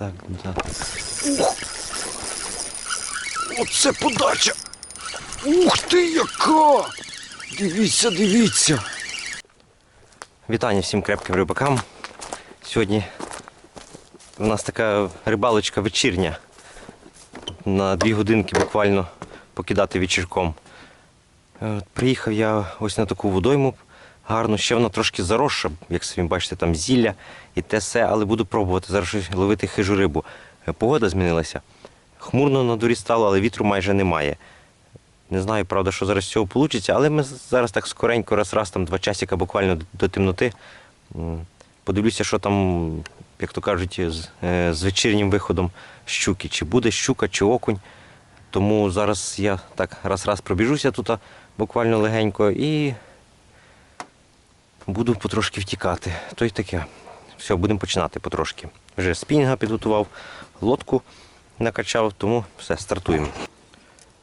Так, да. Оце подача! Ух ти яка! Дивіться, дивіться! Вітання всім крепким рибакам. Сьогодні у нас така рибалочка вечірня. На дві годинки буквально покидати вечірком. Е, Приїхав я ось на таку водойму гарну, ще вона трошки заросша, як самі бачите, там зілля і те все, але буду пробувати зараз ловити хижу рибу. Е, Погода змінилася. Хмурно на дворі стало, але вітру майже немає. Не знаю, правда, що зараз з цього вийде, але ми зараз так скоренько, раз-раз там два часика буквально до темноти. Подивлюся, що там, як то кажуть, з, е, з вечірнім виходом щуки. Чи буде щука, чи окунь. Тому зараз я так раз-раз пробіжуся тут буквально легенько і буду потрошки втікати. То й таке. Все, будемо починати потрошки. Вже спінга підготував, лодку накачав, тому все, стартуємо.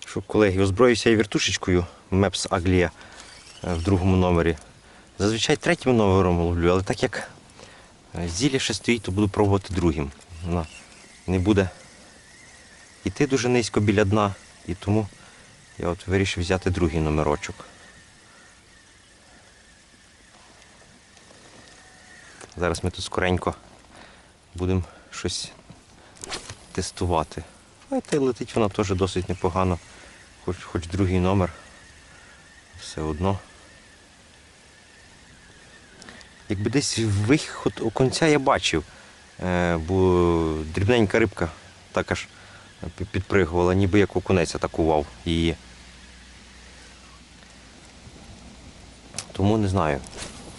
Що, колеги, озброївся я віртушечкою Мепс Аглія в другому номері. Зазвичай третім номером ловлю, але так як е, зілля ще стоїть, то буду пробувати другим. Вона не буде йти дуже низько біля дна, і тому я от вирішив взяти другий номерочок. Зараз ми тут скоренько будемо щось тестувати. А та й летить вона теж досить непогано, хоч, хоч другий номер. Все одно. Якби десь виход оконця я бачив, е, бо дрібненька рибка так аж підпригувала, ніби як окунець атакував її. Тому не знаю,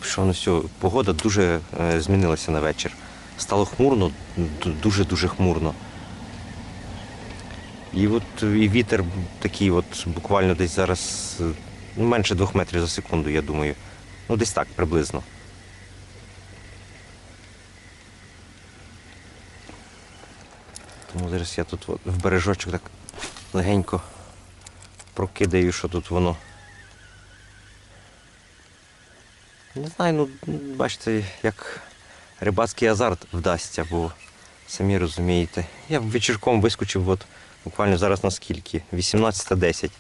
що на все. Погода дуже е, змінилася на вечір. Стало хмурно, дуже-дуже хмурно. І от і вітер такий, от буквально десь зараз е, менше двох метрів за секунду, я думаю. Ну, десь так приблизно. Тому зараз я тут от в бережочок так легенько прокидаю, що тут воно. Не знаю, ну бачите, як рибацький азарт вдасться, бо самі розумієте. Я вечірком вискочив от буквально зараз на скільки? 18.10.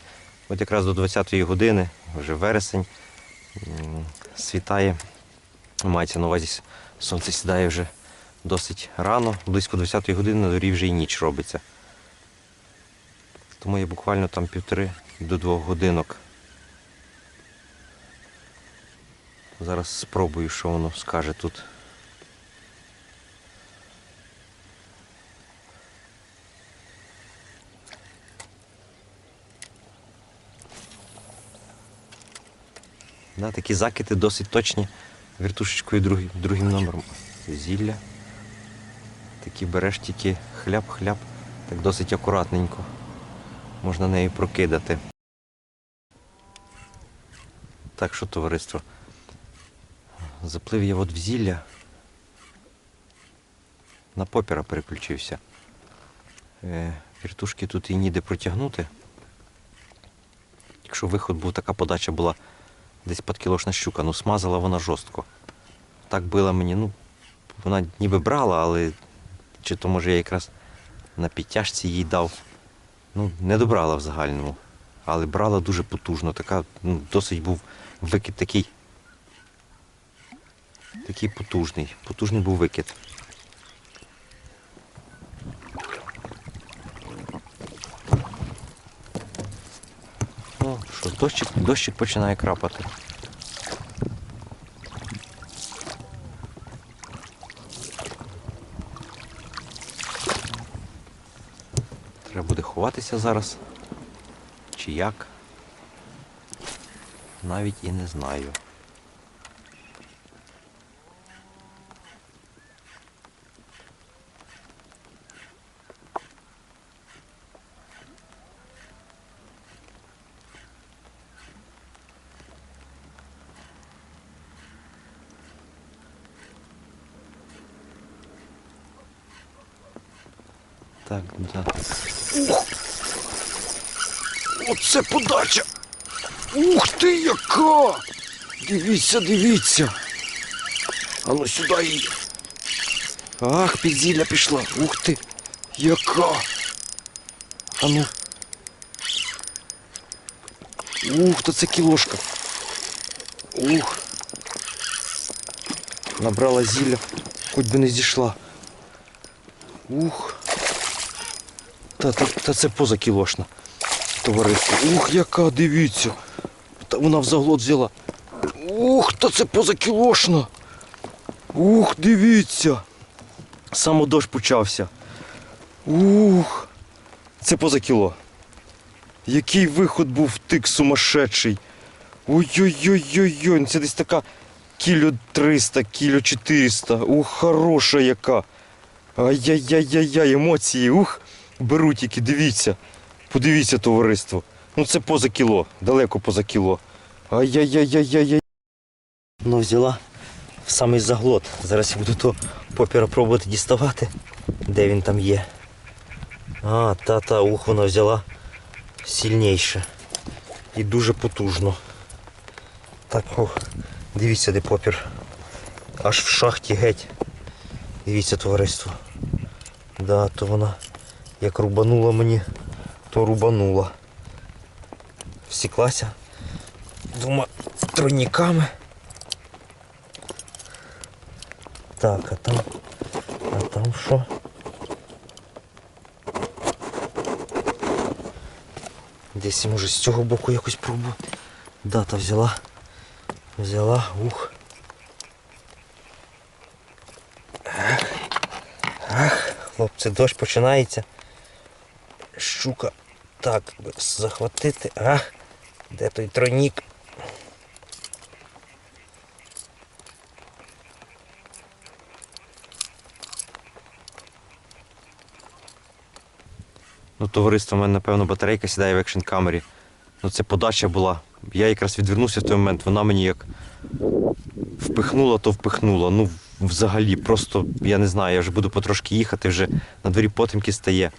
От якраз до 20-ї години, вже вересень, світає. Мається на увазі, сонце сідає вже досить рано, близько 20-ї години на дворі вже і ніч робиться. Тому я буквально там півтори до двох годинок. Зараз спробую, що воно скаже тут. Да, такі закиди досить точні. Віртушечкою другим, другим номером. Зілля. Такі береш тільки хляб-хляб, так досить акуратненько. Можна нею прокидати. Так що, товариство. Заплив я от в зілля. На попіра переключився. Е, віртушки тут і ніде протягнути. Якщо виход був, така подача була десь подкілошна щука, ну смазала вона жорстко. Так била мені, ну, вона ніби брала, але чи то може я якраз на підтяжці їй дав. Ну, не добрала в загальному. Але брала дуже потужно. Така, ну, досить був викид такий. Такий потужний. Потужний був викид. Ну, що, дощик, дощик починає крапати. Треба буде ховатися зараз. Чи як? Навіть і не знаю. Так, да. Оце подача! Ух ти яка! Дивіться, дивіться! А ну сюди її. Ах, підзілля пішла. Ух ти. Яка. А ну. Ух, то це кілошка. Ух. Набрала зілля, хоч би не зійшла. Ух. Та, та, та це позакілошна. Товариство. Ух, яка, дивіться. Та вона в заглот взяла. Ух, та це позакілошна. Ух, дивіться. Саме дощ почався. Ух. Це поза кіло. Який виход був втик сумасшедший. Ой-ой-ой-ой-ой. Це десь така кіло 300, кіло 400. Ух, хороша яка. Ай-яй-яй-яй-яй, емоції. Ух, беру тільки, дивіться. Подивіться, товариство. Ну це поза кіло, далеко поза кіло. Ай-яй-яй-яй-яй. Ну, взяла в самий заглот. Зараз я буду то попіра пробувати діставати. Де він там є. А, та-та, ух, вона взяла сильніше. І дуже потужно. Так, о, дивіться, де попір. Аж в шахті геть. Дивіться, товариство. Да, то вона як рубанула мені, то рубанула. Всіклася двома тройниками. Так, а там. А там що? Десь може з цього боку якось пробую. Дата взяла. Взяла, ух. Ах, хлопці, дощ починається. Щука. Так, би захватити. Ах, де той тройник? Ну, товариство, в мене, напевно, батарейка сідає в екшн камері. Ну, це подача була. Я якраз відвернувся в той момент, вона мені як впихнула, то впихнула. Ну, взагалі, просто я не знаю, я вже буду потрошки їхати, вже на дворі потемки стає.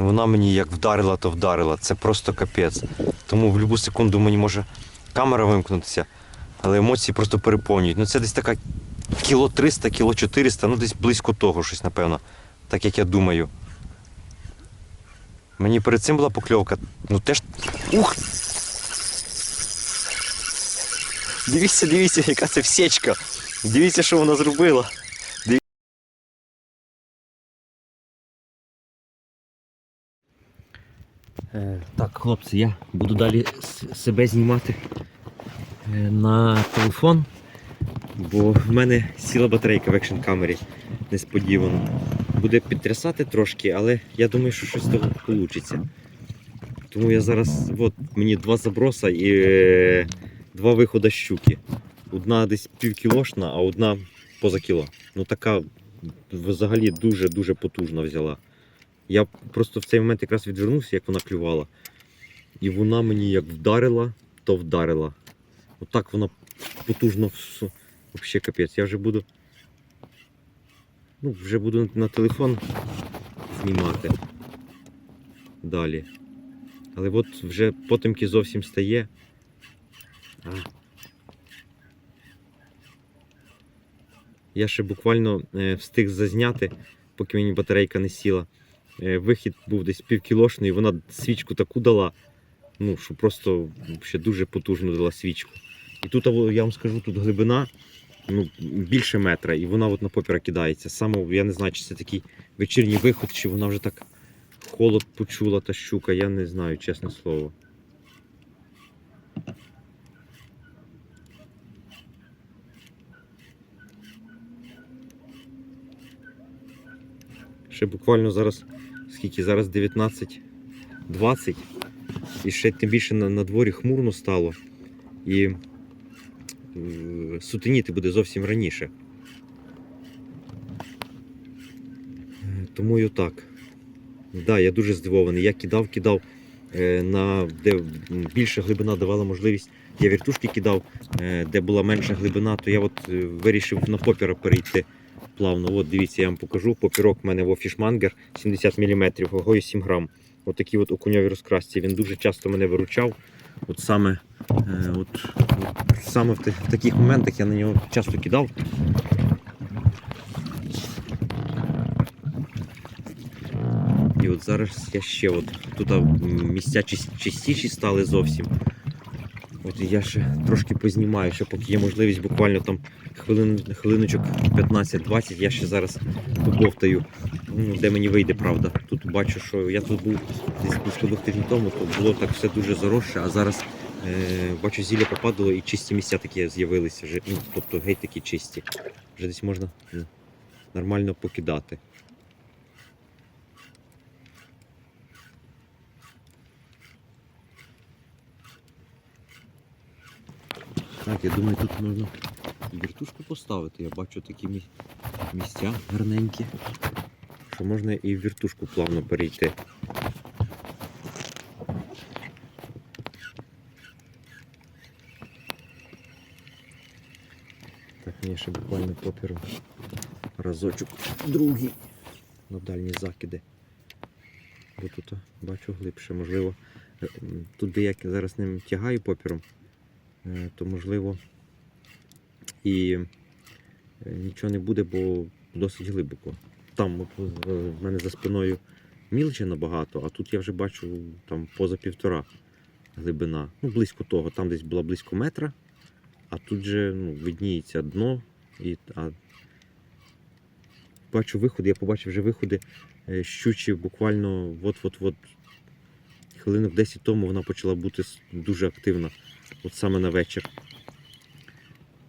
Вона мені як вдарила, то вдарила. Це просто капець. Тому в будь-яку секунду мені може камера вимкнутися, але емоції просто переповнюють. Ну це десь така кіло 300, кіло 400, ну десь близько того щось, напевно. Так як я думаю. Мені перед цим була покльовка. Ну теж. Ух! Дивіться, дивіться, яка це всечка. Дивіться, що вона зробила. Так, хлопці, я буду далі себе знімати е, на телефон, бо в мене сіла батарейка в екшн камері несподівано. Буде підтрясати трошки, але я думаю, що щось з того вийде. Тому я зараз, от мені два заброса і е, два виходи щуки. Одна десь півкілошна, а одна поза кіло. Ну така взагалі дуже-дуже потужно взяла. Я просто в цей момент якраз відвернувся, як вона клювала. І вона мені як вдарила, то вдарила. Отак вона потужно Взагалі капець. Я вже буду. Ну, вже буду на телефон знімати далі. Але от вже потемки зовсім стає. А. Я ще буквально е, встиг зазняти, поки мені батарейка не сіла. Е, вихід був десь півкілошний, вона свічку таку дала, ну, що просто ще дуже потужно дала свічку. І тут я вам скажу, тут глибина ну, більше метра, і вона от на попіра кидається. Саме я не знаю, чи це такий вечірній виход, чи вона вже так холод почула та щука, я не знаю, чесне слово. Ще буквально зараз, скільки зараз 19.20, і ще тим більше на, на дворі хмурно стало. І е, сутеніти буде зовсім раніше. Е, Тому і отак. Да, я дуже здивований. Я кидав, кидав е, на де більша глибина давала можливість. Я віртушки кидав, де була менша глибина, то я от вирішив на попіра перейти плавно. От дивіться, я вам покажу. Попірок в мене в Офішмангер 70 мм, вагою 7 грам. Отакі от окуньові розкрасці. Він дуже часто мене виручав. От саме е, от, от, саме в, в таких моментах я на нього часто кидав. І от зараз я ще от тут місця чистіші стали зовсім. От я ще трошки познімаю, ще поки є можливість буквально там хвилин, хвилиночок 15-20, я ще зараз побовтаю, ну, де мені вийде, правда. Тут бачу, що я тут був десь близько двох тижнів тому, то було так все дуже заросше, а зараз е, бачу, зілля попадало і чисті місця такі з'явилися вже. Ну, тобто геть такі чисті. Вже десь можна нормально покидати. Так, я думаю, тут можна віртушку поставити. Я бачу такі мі- місця гарненькі, що можна і в віртушку плавно перейти. Так, мені ще буквально поперу разочок другий на дальні закиди. Бо тут бачу глибше, можливо. е, Тут де я зараз ним тягаю попером, е, то можливо і е, нічого не буде, бо досить глибоко. Там от, е, в мене за спиною мілче набагато, а тут я вже бачу там поза півтора глибина. Ну, близько того, там десь була близько метра, а тут же ну, видніється дно. І, а, бачу виходи, я побачив вже виходи е, щучі буквально от-от-от хвилинок 10 тому вона почала бути дуже активна. От саме на вечір.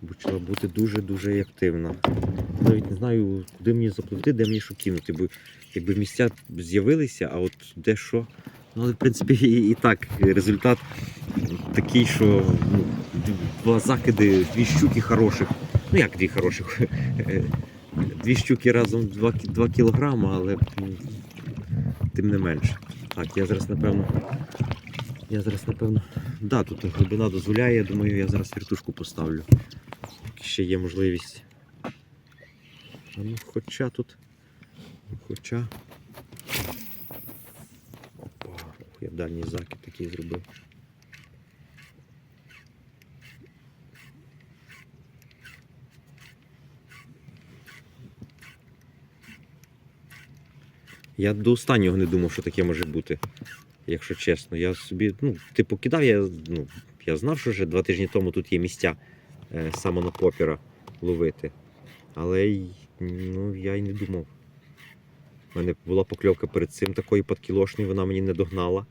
Почала бути дуже-дуже активна. Навіть не знаю, куди мені запливти, де мені що кинути, бо якби місця з'явилися, а от де що. Ну, але в принципі і, і так результат такий, що ну, два закиди, дві щуки хороших. Ну як дві хороших? Дві щуки разом 2, 2 кілограми, але тим не менше. Так, я зараз напевно. Я зараз напевно. Да, тут глибина дозволяє, я думаю, я зараз віртушку поставлю. Ще є можливість. А ну, хоча тут. Хоча. Опа, я дальній закид такий зробив. Я до останнього не думав, що таке може бути, якщо чесно. Я собі, ну, типу, кидав, я, ну, я знав, що вже два тижні тому тут є місця е, саме на попіра ловити. Але ну, я й не думав. У мене була покльовка перед цим такої подкілошної, вона мені не догнала.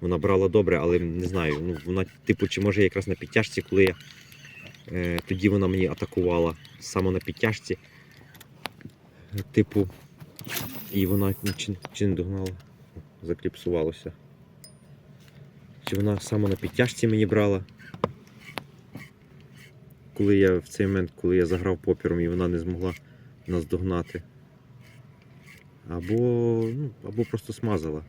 Вона брала добре, але не знаю, ну, вона, типу, чи може якраз на підтяжці, коли я, е, тоді вона мені атакувала саме на підтяжці. Типу, і вона ну, чи, чи не догнала, закліпсувалося. Чи вона саме на підтяжці мені брала. Коли я в цей момент, коли я заграв попіром і вона не змогла нас догнати. Або, ну, або просто смазала.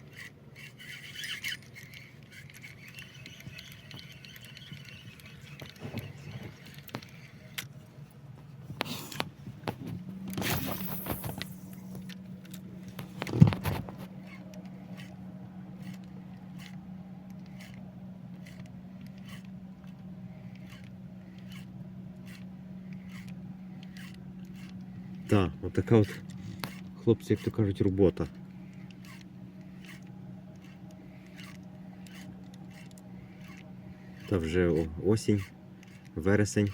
Так, отака от, хлопці, як то кажуть, робота. Та вже осінь, вересень.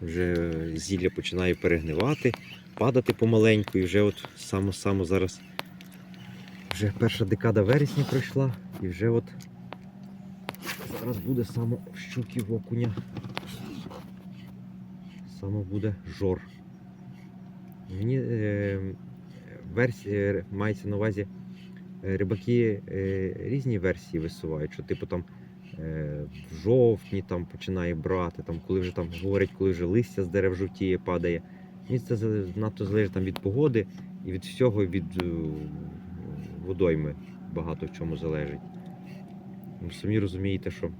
Вже зілля починає перегнивати, падати помаленьку і вже от само-само зараз вже перша декада вересня пройшла і вже от зараз буде саме щуки в окуня. Саме буде жор. Мені е, версія мається на увазі е, рибаки е, різні версії висувають, що типу там е, в жовтні там починає брати, там, коли вже там говорять, коли вже листя з дерев жовтіє, падає. Мені це надто залежить там від погоди і від всього, від е, водойми багато в чому залежить. Ну, Самі розумієте, що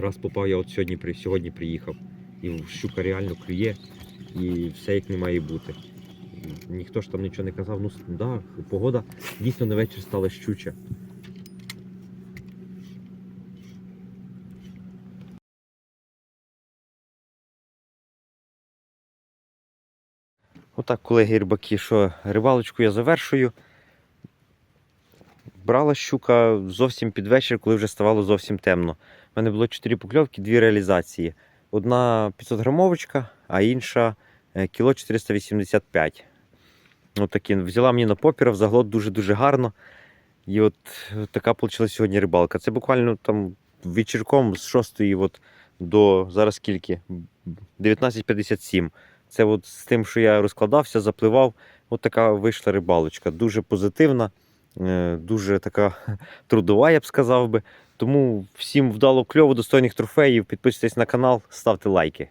раз попав, я от сьогодні, сьогодні приїхав, і щука реально клює, і все як не має бути. Ніхто ж там нічого не казав. Ну, да, погода дійсно на вечір стала щуча. Отак, колеги рибаки, що рибалочку я завершую. Брала щука зовсім під вечір, коли вже ставало зовсім темно. У мене було 4 покльовки, дві реалізації. Одна 500 грамовочка, а інша е, кіло 485. От такі. Взяла мені на попіра, в дуже-дуже гарно. І от така вийшла сьогодні рибалка. Це буквально там вечірком з 6 от до зараз скільки? 19.57. Це от з тим, що я розкладався, запливав. От така вийшла рибалочка. Дуже позитивна, е, дуже така трудова, я б сказав би. Тому всім вдало кльово, достойних трофеїв. Підписуйтесь на канал, ставте лайки.